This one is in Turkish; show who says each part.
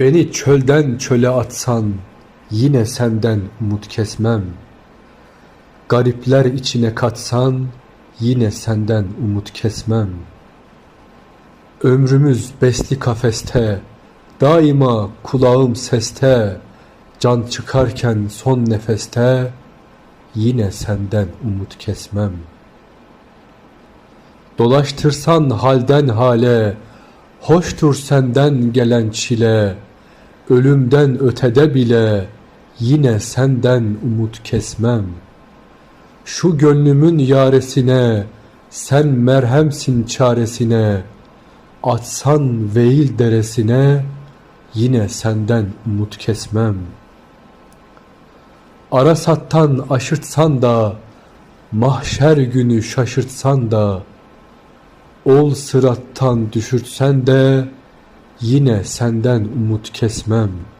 Speaker 1: Beni çölden çöle atsan yine senden umut kesmem. Garipler içine katsan yine senden umut kesmem. Ömrümüz besli kafeste, daima kulağım seste, can çıkarken son nefeste yine senden umut kesmem. Dolaştırsan halden hale, hoştur senden gelen çile, ölümden ötede bile yine senden umut kesmem. Şu gönlümün yaresine, sen merhemsin çaresine, atsan veil deresine, yine senden umut kesmem. Arasattan aşırtsan da, mahşer günü şaşırtsan da, Ol sırattan düşürtsen de yine senden umut kesmem.